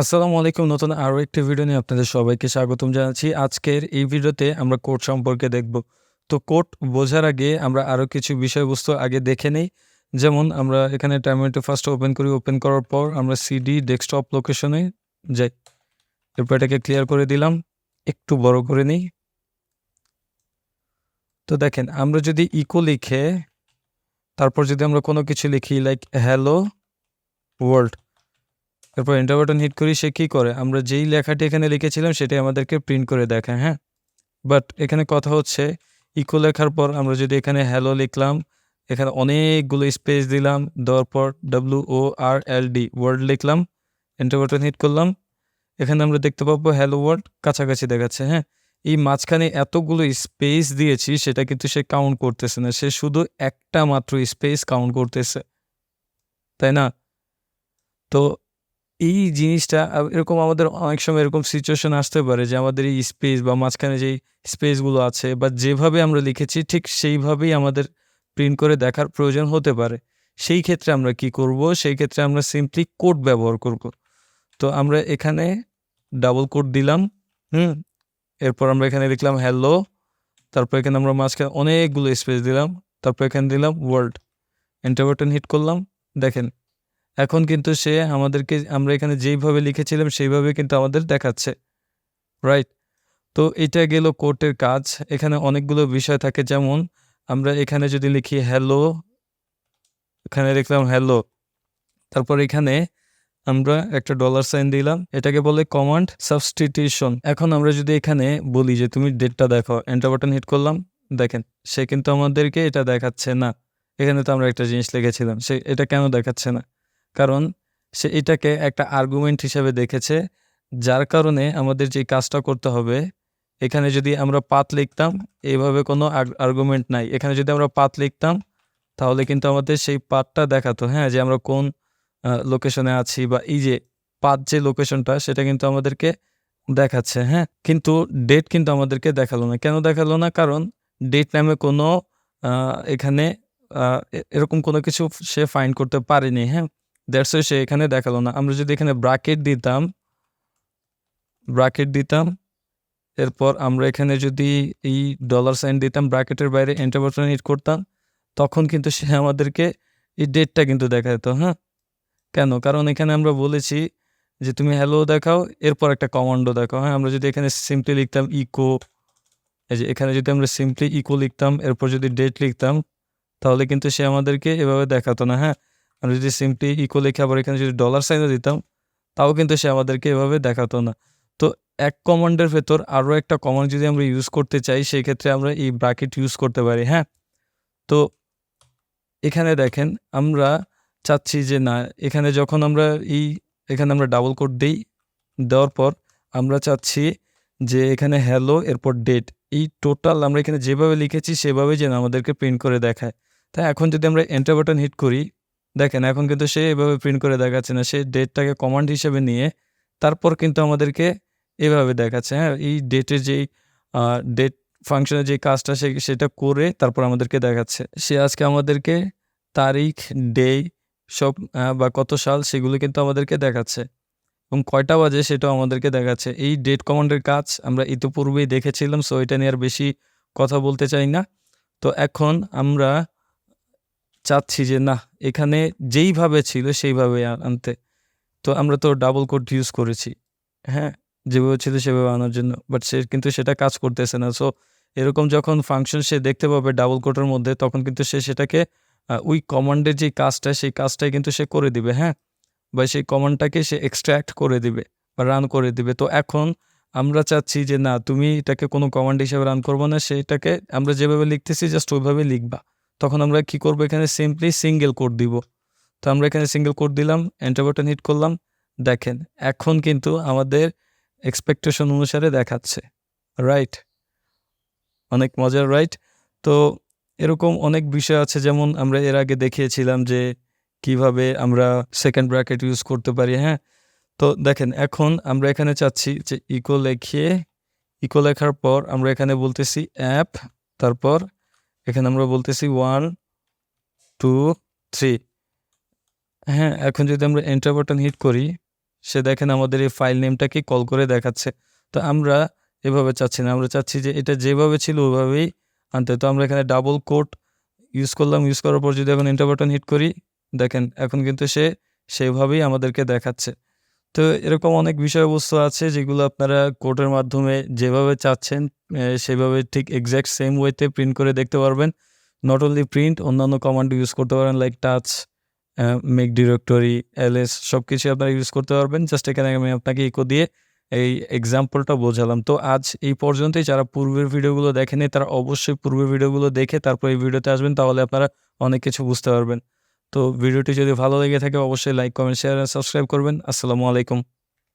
আসসালামু আলাইকুম। নতুন আরও একটি ভিডিও নিয়ে আপনাদের সবাইকে স্বাগতম জানাচ্ছি। আজকের এই ভিডিওতে আমরা কোড সম্পর্কে দেখব। তো কোড বোঝার আগে আমরা আরও কিছু বিষয়বস্তু আগে দেখে নেই। যেমন আমরা এখানে টার্মিনেটর ফার্স্ট ওপেন করি। ওপেন করার পর আমরা সিডি ডেস্কটপ লোকেশনে যাই। এরপর এটাকে ক্লিয়ার করে দিলাম। একটু বড় করে নিই। তো দেখেন, আমরা যদি ইকো লিখে, তারপর যদি আমরা কোনো কিছু লিখি লাইক হ্যালো ওয়ার্ল্ড তারপর এন্টার বাটন হিট করি, সে কী করে? আমরা যেই লেখাটি এখানে লিখেছিলাম, সেটাই আমাদেরকে প্রিন্ট করে দেখায় হ্যাঁ? বাট এখানে কথা হচ্ছে ইকো লেখার পর আমরা যদি এখানে হ্যালো লিখলাম, এখানে অনেকগুলো স্পেস দিলাম, দেওয়ার পর W O R L D word লিখলাম এন্টার বাটন হিট করলাম, এখানে আমরা দেখতে পাবো হ্যালো ওয়ার্ড কাছাকাছি দেখাচ্ছে হ্যাঁ? এই মাঝখানে এতগুলো স্পেস দিয়েছি, সেটা কিন্তু সে কাউন্ট করতেছে না, সে শুধু একটা মাত্র স্পেস কাউন্ট করতেছে, তাই না? তো এই জিনিসটা এরকম আমাদের অনেক সময় এরকম সিচুয়েশন আসতে পারে যে আমাদের এই স্পেস বা মাঝখানে যেই স্পেসগুলো আছে বা যেভাবে আমরা লিখেছি, ঠিক সেইভাবেই আমাদের প্রিন্ট করে দেখার প্রয়োজন হতে পারে। সেই ক্ষেত্রে আমরা কি করব? সেই ক্ষেত্রে আমরা সিম্পলি কোড ব্যবহার করব। তো আমরা এখানে ডাবল কোড দিলাম, হুম? এরপর আমরা এখানে লিখলাম হ্যালো তারপর এখানে আমরা মাঝখানে অনেকগুলো স্পেস দিলাম, তারপর এখানে দিলাম ওয়ার্ল্ড এন্টার বাটন হিট করলাম, দেখেন এখন কিন্তু সে আমাদেরকে, আমরা এখানে যেইভাবে লিখেছিলাম সেইভাবে কিন্তু আমাদের দেখাচ্ছে রাইট তো এটা গেল কোর্টের কাজ। এখানে অনেকগুলো বিষয় থাকে, যেমন আমরা এখানে যদি লিখি হ্যালো এখানে লিখলাম হ্যালো তারপর এখানে আমরা একটা ডলার সাইন দিলাম, এটাকে বলে কমান্ড সাবস্টিটিউশন এখন আমরা যদি এখানে বলি যে, তুমি ডেটটা দেখো এন্টার বাটন হিট করলাম, দেখেন, সে কিন্তু আমাদেরকে এটা দেখাচ্ছে না। এখানে তো আমরা একটা জিনিস লিখেছিলাম, সে এটা কেন দেখাচ্ছে না? কারণ সে এটাকে একটা আর্গুমেন্ট হিসেবে দেখেছে, যার কারণে আমাদের যে কাজটা করতে হবে, এখানে যদি আমরা পাত লিখতাম এইভাবে কোনো আর্গুমেন্ট নাই। এখানে যদি আমরা পাত লিখতাম, তাহলে কিন্তু আমাদের সেই পাতটা দেখাতো হ্যাঁ যে আমরা কোন লোকেশনে আছি বা এই যে পাত যে লোকেশনটা সেটা কিন্তু আমাদেরকে দেখাচ্ছে হ্যাঁ? কিন্তু ডেট কিন্তু আমাদেরকে দেখাল না। কেন দেখাল না? কারণ ডেট নামে কোনো এখানে এরকম কোনো কিছু সে ফাইন্ড করতে পারেনি হ্যাঁ? দ্যাটস সে এখানে দেখাল না। আমরা যদি এখানে ব্রাকেট দিতাম ব্রাকেট দিতাম, এরপর আমরা এখানে যদি এই ডলার সাইন দিতাম ব্র্যাকেটের বাইরে এন্টার বাটন হিট করতাম, তখন কিন্তু সে আমাদেরকে এই ডেটটা কিন্তু দেখা যেত হ্যাঁ? কেন? কারণ এখানে আমরা বলেছি যে তুমি হ্যালো দেখাও, এরপর একটা কমান্ডো দেখাও হ্যাঁ? আমরা যদি এখানে সিম্পলি লিখতাম ইকো এই যে এখানে যদি আমরা সিম্পলি ইকো লিখতাম, এরপর যদি ডেট লিখতাম, তাহলে কিন্তু সে আমাদেরকে এভাবে দেখাতো না হ্যাঁ? আমরা যদি সিম্পলি ইকো লিখে আবার এখানে যদি ডলার সাইনও দিতাম, তাও কিন্তু সে আমাদেরকে এভাবে দেখাতো না। তো এক কমান্ডের ভেতর আরও একটা কমান্ড যদি আমরা ইউজ করতে চাই, সেই ক্ষেত্রে আমরা এই ব্র্যাকেট ইউজ করতে পারি হ্যাঁ? তো এখানে দেখেন, আমরা চাচ্ছি যে না, এখানে যখন আমরা এই, এখানে আমরা ডাবল কোড দিই, দেওয়ার পর আমরা চাচ্ছি যে এখানে হ্যালো এরপর ডেট এই টোটাল আমরা এখানে যেভাবে লিখেছি, সেভাবে যেন আমাদেরকে প্রিন্ট করে দেখায়। তাই এখন যদি আমরা এন্টার বাটন হিট করি দেখেন, এখন কিন্তু সে এভাবে প্রিন্ট করে দেখাচ্ছে না। সে ডেটটাকে কমান্ড হিসেবে নিয়ে তারপর কিন্তু আমাদেরকে এভাবে দেখাচ্ছে হ্যাঁ? এই ডেটের যেই ডেট ফাংশনের যে কাজটা সে, সেটা করে তারপর আমাদেরকে দেখাচ্ছে। সে আজকে আমাদেরকে তারিখ ডে সব বা কত সাল সেগুলো কিন্তু আমাদেরকে দেখাচ্ছে। এবং কয়টা বাজে সেটাও আমাদেরকে দেখাচ্ছে। এই ডেট কমান্ডের কাজ আমরা ইতিপূর্বেই দেখেছিলাম সো এটা নিয়ে আর বেশি কথা বলতে চাই না। তো এখন আমরা চাচ্ছি যে না, এখানে যেইভাবে ছিল সেইভাবে আনতে। তো আমরা তো ডাবল কোড ইউজ করেছি। হ্যাঁ যেভাবে ছিল সেভাবে আনার জন্য বাট সে কিন্তু সেটা কাজ করতেছে না। সো এরকম যখন ফাংশন সে দেখতে পাবে ডাবল কোডের মধ্যে, তখন কিন্তু সে সেটাকে ওই কমান্ডের যে কাজটা, সেই কাজটাই কিন্তু সে করে দিবে হ্যাঁ? বা সেই কমান্ডটাকে সে এক্সট্র্যাক্ট করে দিবে বা রান করে দিবে। তো এখন আমরা চাচ্ছি যে না, তুমি এটাকে কোনো কমান্ড হিসেবে রান করব না, সেটাকে আমরা যেভাবে লিখতেছি জাস্ট ওইভাবে লিখবা। তখন আমরা কি করব? এখানে সিম্পলি সিঙ্গেল কোড দিব। তো আমরা এখানে সিঙ্গেল কোড দিলাম এন্টার বাটন হিট করলাম। দেখেন, এখন কিন্তু আমাদের এক্সপেকটেশন অনুসারে দেখাচ্ছে। রাইট অনেক মজার রাইট তো এরকম অনেক বিষয় আছে, যেমন আমরা এর আগে দেখিয়েছিলাম যে কীভাবে আমরা সেকেন্ড ব্র্যাকেট ইউজ করতে পারি হ্যাঁ? তো দেখেন, এখন আমরা এখানে চাচ্ছি যে ইকো লেখিয়ে ইকো লেখার পর আমরা এখানে বলতেছি অ্যাপ তারপর এখানে আমরা বলতেছি ওয়ান টু থ্রি হ্যাঁ এখন যদি আমরা এন্টার বাটন হিট করি, সে দেখেন আমাদের এই ফাইল নেমটাকে কল করে দেখাচ্ছে। তো আমরা এভাবে চাচ্ছি না, আমরা চাচ্ছি যে এটা যেভাবে ছিল ওভাবেই আনতে। তো আমরা এখানে ডাবল কোট ইউজ করলাম। ইউজ করার পর যদি এখন এন্টার বাটন হিট করি, দেখেন এখন কিন্তু সে সেভাবেই আমাদেরকে দেখাচ্ছে। তো এরকম অনেক বিষয়বস্তু আছে যেগুলো আপনারা কোডের মাধ্যমে যেভাবে চাচ্ছেন সেভাবে ঠিক এক্স্যাক্ট সেম ওয়েতে প্রিন্ট করে দেখতে পারবেন। নট অনলি প্রিন্ট অন্যান্য কমান্ড ইউজ করতে পারেন like touch make directory ls সব কিছু আপনারা ইউজ করতে পারবেন। জাস্ট এখানে আমি আপনাকে ইকো দিয়ে এই এক্সাম্পলটা বোঝালাম। তো আজ এই পর্যন্তই। যারা পূর্বের ভিডিওগুলো দেখেনি তারা অবশ্যই পূর্বের ভিডিওগুলো দেখে তারপর এই ভিডিওতে আসবেন, তাহলে আপনারা অনেক কিছু বুঝতে পারবেন। তো ভিডিওটি যদি ভালো লেগে থাকে অবশ্যই লাইক কমেন্ট শেয়ার সাবস্ক্রাইব করবেন। আসসালামু আলাইকুম।